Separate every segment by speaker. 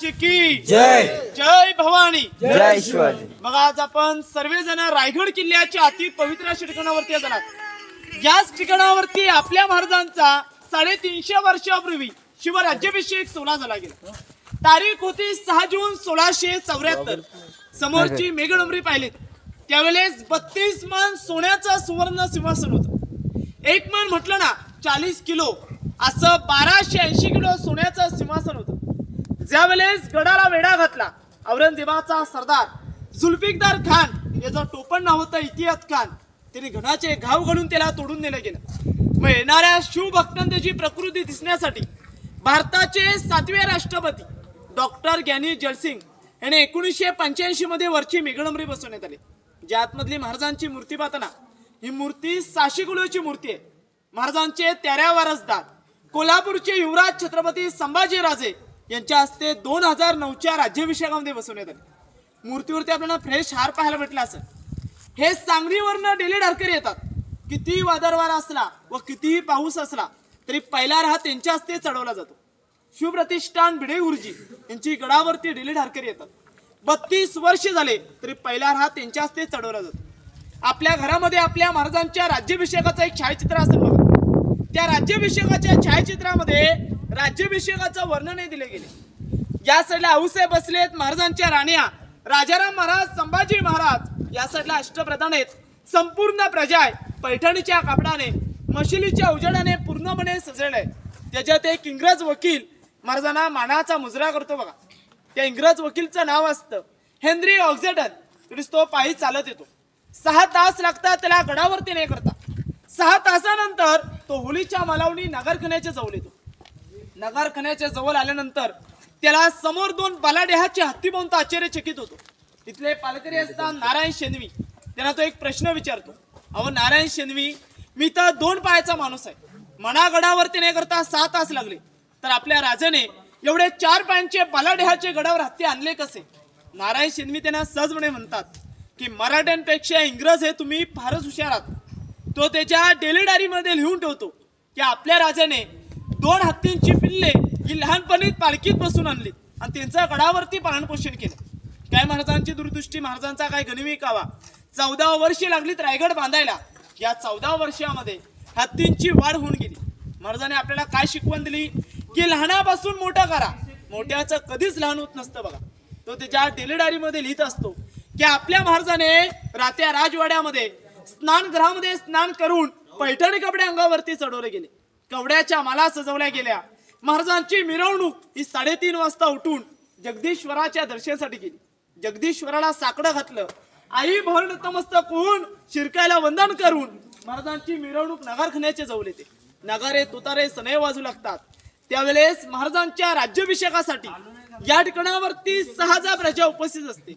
Speaker 1: की।
Speaker 2: जय।
Speaker 1: जय भवानी।
Speaker 2: जय शिवाजी।
Speaker 1: बघा आज आपण सर्वजण रायगड किल्ल्याच्या अति पवित्र अशा ठिकाणावरती जाणार याच ठिकाणावरती आपल्या महाराजांचा साडेतीनशे वर्षापूर्वी शिवराज्याभिषेक सोहळा झाला गेला. तारीख होती सहा जून सोळाशे चौऱ्याहत्तर. समोरची मेघडंबरी पाहिलीत त्यावेळेस बत्तीस मन सोन्याचं सुवर्ण सिंहासन होतं. एक मन म्हटलं ना चाळीस किलो. असं बाराशे ऐंशी किलो सोन्याचं सिंहासन होतं ज्या वेळेस गडाला वेढा घातला औरंगजेबाचा सरदार जुल्फिकदार खान याचं टोपण नाव होतं इतिहास खान त्याने घणाचे घाव घालून त्याला तोडून नेलं गेलं. मग येणाऱ्या शिवभक्तांची प्रकृती दिसण्यासाठी भारताचे सातवे राष्ट्रपती डॉक्टर ज्ञानी जयसिंग याने एकोणीसशे पंच्याऐंशी मध्ये वरची मेघडंबरी बसवण्यात आली. ज्या आतमधली महाराजांची मूर्ती पाहताना ही मूर्ती साशी गुळूची मूर्ती आहे. महाराजांचे तेरा वारसदार कोल्हापूरचे युवराज छत्रपती संभाजीराजे यांच्या हस्ते दोन हजार नऊच्या राज्याभिषेकामध्ये बसवण्यात आले. मूर्तीवरती आपल्याला फ्रेश हार पाहायला भेटला असं हे सांगलीवरनं डेली ढारकरी येतात. कितीही वादरवार असला व कितीही पाऊस असला तरी पहिला हा त्यांच्या हस्ते चढवला जातो. शिवप्रतिष्ठान भिडे गुरुजी यांची गडावरती डेली ढारकरी येतात. बत्तीस वर्ष झाले तरी पहिला हा त्यांच्या हस्ते चढवला जातो. आपल्या घरामध्ये आपल्या महाराजांच्या राज्याभिषेकाचं एक छायाचित्र असेल बघा. त्या राज्याभिषेकाच्या छायाचित्रामध्ये राज्याभिषेकाचं वर्णनही दिले गेले. या साईडला आऊसाहेब बसलेत महाराजांच्या राण्या. राजाराम महाराज संभाजी महाराज या साईडला अष्टप्रधान आहेत. संपूर्ण प्रजा आहे. पैठणीच्या कापडाने मशिलीच्या उजेडाने पूर्णपणे सजलेलं आहे. त्याच्यात एक इंग्रज वकील महाराजांना मानाचा मुजरा करतो बघा. त्या इंग्रज वकीलचं नाव असतं हेनरी ऑक्झेटन. तरी तो पायी चालत येतो. सहा तास लागतात त्याला गडावरती नाही करता सहा तासानंतर तो होलीच्या मालावणी नगरखान्याच्या जवळ येतो. नगारखान्याच्या जवळ आल्यानंतर त्याला समोर दोन बलाढ्याचे हत्ती पाहून तो आश्चर्यचकित होतो. तिथले पालकरी असता नारायण शेनवी त्यांना तो एक प्रश्न विचारतो. अहो नारायण शेनवी मी तर दोन पायाचा माणूस आहे. मनागडावरती नाही करता सहा तास लागले. तर आपल्या राजाने एवढे चार पायांचे बलाढ्याचे गडावर हत्ती आणले कसे? नारायण शेनवी त्यांना सहजपणे म्हणतात की मराठ्यांपेक्षा इंग्रज हे तुम्ही फारच हुशार आहात. तो त्याच्या डेली डायरीमध्ये लिहून ठेवतो की आपल्या राजाने दोन हत्तींची पिल्ले ही लहानपणी पालखीत बसून आणली आणि त्यांचं गडावरती पालनपोषण केलं. काय महाराजांची दूरदृष्टी महाराजांचा काय गनिमी चौदा वर्षे लागलीत रायगड बांधायला. या चौदा वर्षामध्ये हत्तींची वाढ होऊन गेली. महाराजांनी आपल्याला काय शिकवण दिली? की लहानापासून मोठा करा. मोठ्याचं कधीच लहान होत नसतं बघा. तो त्याच्या डेलेडारीमध्ये लिहित असतो की आपल्या महाराजाने रात्या राजवाड्यामध्ये स्नानगृहामध्ये स्नान करून पैठणी कपडे अंगावरती चढवले गेले. कवड्याच्या माला सजवल्या गेल्या. महाराजांची मिरवणूक ही साडेतीन वाजता उठून जगदीश्वराच्या दर्शनासाठी गेली. जगदीश्वराला साकडं घातलं. आई भर नतमस्तक होऊन शिरकायला वंदन करून महाराजांची मिरवणूक नगारखान्याचे जवळ येते. नगारे तुतारे सनय वाजू लागतात. त्यावेळेस महाराजांच्या राज्याभिषेकासाठी या ठिकाणावरती सहाजा प्रजा उपस्थित असते.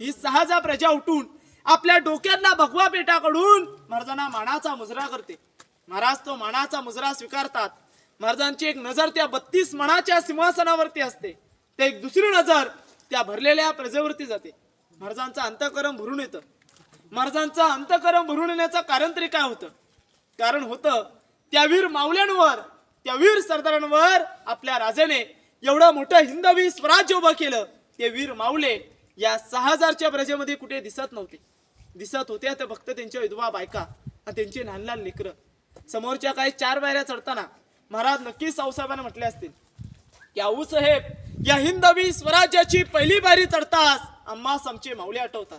Speaker 1: ही सहाजा प्रजा उठून आपल्या डोक्यातला भगवा पेटाकडून महाराजांना मानाचा मुजरा करते. महाराज तो मानाचा मुजरा स्वीकारतात. महाराजांची एक नजर त्या बत्तीस मनाच्या सिंहासनावरती असते. ते एक दुसरी नजर त्या भरलेल्या प्रजेवरती जाते. महाराजांचा अंतकरण भरून येतं. महाराजांचा अंतकरण भरून येण्याचं कारण तरी काय होतं? कारण होतं त्या वीर मावल्यांवर त्या वीर सरदारांवर आपल्या राजाने एवढं मोठं हिंदवी स्वराज्य उभं केलं ते वीर माऊले या सहा हजारच्या प्रजेमध्ये कुठे दिसत नव्हते. दिसत होत्या तर फक्त त्यांच्या विधवा बायका आणि त्यांची लहान लहान लेकरं. समोरच्या काही चार बायऱ्या चढताना महाराज नक्कीच साऊसाहेबांना म्हटले असतील की आऊ साहेब या हिंदवी स्वराज्याची पहिली बारी चढताच आम्हास आमचे माऊले आठवतात.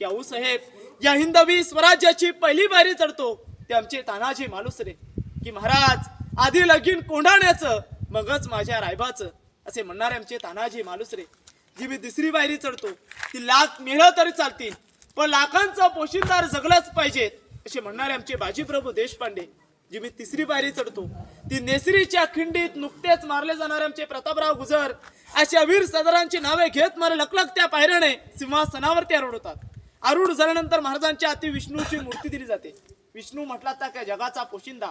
Speaker 1: की आऊ साहेब या हिंदवी स्वराज्याची पहिली बारी चढतो ते आमचे तानाजी मालुसरे की महाराज आधी लगीन कोंढाण्याचं मगच माझ्या रायबाचं असे म्हणणारे आमचे तानाजी मालुसरे जी मी दुसरी बायरी चढतो ती लाख मेळ तरी चालतील पण लाखांचा पोशिंदार जगलाच पाहिजेत असे म्हणणारे आमचे बाजीप्रभू देशपांडे. जी मी तिसरी पायरी चढतो ती नेसरीच्या खिंडीत नुकतेच मारले जाणारे आमचे प्रतापराव गुजर अशा वीर सदरांची नावे घेत मला लकलक त्या पायऱ्याने सिंहासनावरती आरूढ होतात आरूढ झाल्यानंतर महाराजांच्या अति विष्णूची मूर्ती दिली जाते. विष्णू म्हटला तर काय जगाचा पोशिंदा.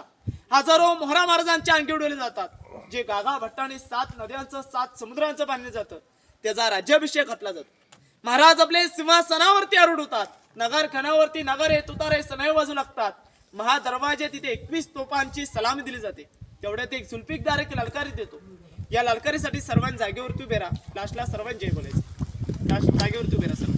Speaker 1: हजारो मोहरा महाराजांच्या अंगी उडवले जातात. जे गागा भट्टाने सात नद्यांचं सात समुद्रांचं बांधलं जातं. त्याचा राज्याभिषेक घातला जातो. महाराज आपले सिंहासनावरती आरूढ होतात. नगर खणावरती तुतारे सनय वाजू लागतात. महादरवाजे तिथे एकवीस तोफांची सलामी दिली जाते. तेवढ्यात एक जुल्फिकदार एक ललकारी देतो. या ललकारीसाठी सर्वांनी जागेवरती उभे राहा. लास्टला सर्वांनी जय बोलायचं. लास्ट जागेवरती उभे राहा सर्व.